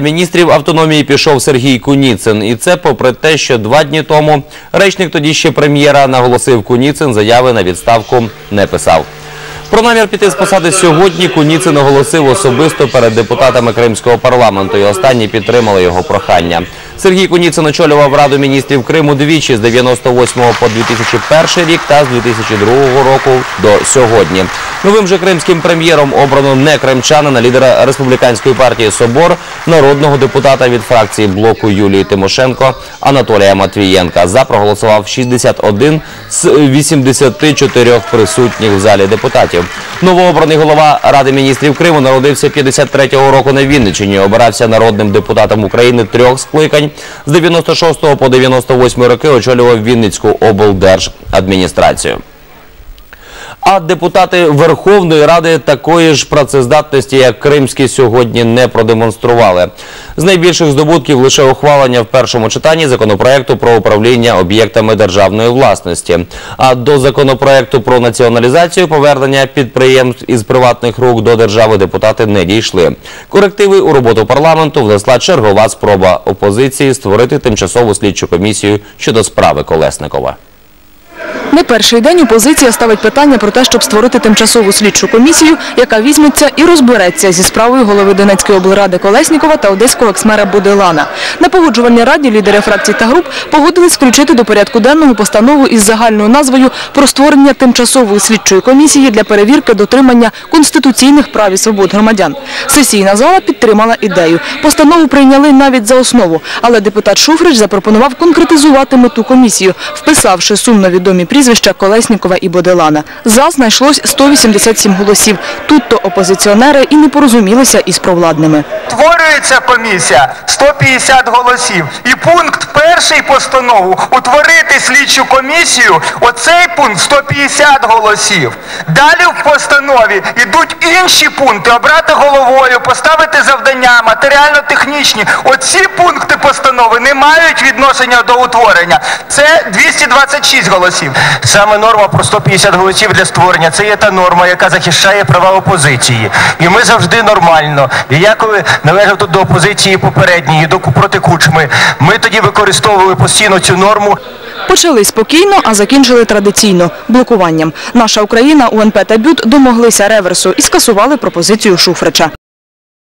Міністрів автономії пішов Сергій Куніцин. І це попри те, що два дні тому речник тоді ще прем'єра наголосив Куніцин, заяви на відставку не писав. Про намір піти з посади сьогодні Куніцин оголосив особисто перед депутатами Кримського парламенту, і останні підтримали його прохання. Сергій Куніцин очолював Раду міністрів Криму двічі з 98 по 2001 рік та з 2002 року до сьогодні. Новим же кримським прем'єром обрано не кримчанина, лідера республіканської партії Собор, народного депутата від фракції блоку Юлії Тимошенко Анатолія Матвієнка. За проголосував 61 з 84 присутніх в залі депутатів. Новообраний голова Ради міністрів Криму народився 53-го року на Вінниччині. Обирався народним депутатом України трьох скликань. З 96 по 98 роки очолював Вінницьку облдержадміністрацію. А депутати Верховної Ради такої ж працездатності, як кримські, сьогодні не продемонстрували. З найбільших здобутків лише ухвалення в першому читанні законопроекту про управління об'єктами державної власності. А до законопроекту про націоналізацію повернення підприємств із приватних рук до держави депутати не дійшли. Корективи у роботу парламенту внесла чергова спроба опозиції створити тимчасову слідчу комісію щодо справи Колесникова. Не перший день опозиція ставить питання про те, щоб створити тимчасову слідчу комісію, яка візьметься і розбереться зі справою голови Донецької облради Колеснікова та одеського ексмера Буделана. На погоджувальній раді лідери фракцій та груп погодились включити до порядку денного постанову із загальною назвою про створення тимчасової слідчої комісії для перевірки дотримання конституційних прав і свобод громадян. Сесійна зала підтримала ідею. Постанову прийняли навіть за основу, але депутат Шуфрич запропонував конкретизувати мету комісію, вписавши сумно відомі прізвища Колеснікова і Боделана. За знайшлось 187 голосів. Тут то опозиціонери і не порозумілися із провладними. Утворюється комісія 150 голосів. І пункт перший постанову утворити слідчу комісію. Оцей пункт 150 голосів. Далі в постанові йдуть інші пункти: обрати головою, поставити завдання, матеріально-технічні. Оці пункти постанови не мають відношення до утворення. Це 226 голосів. Саме норма про 150 голосів для створення це є та норма, яка захищає права опозиції. І ми завжди нормально. І я коли належав тут до опозиції попередньої, до проти кучми, ми тоді використовували постійно цю норму. Почали спокійно, а закінчили традиційно – блокуванням. Наша Україна, УНП та БЮТ домоглися реверсу і скасували пропозицію Шуфрича.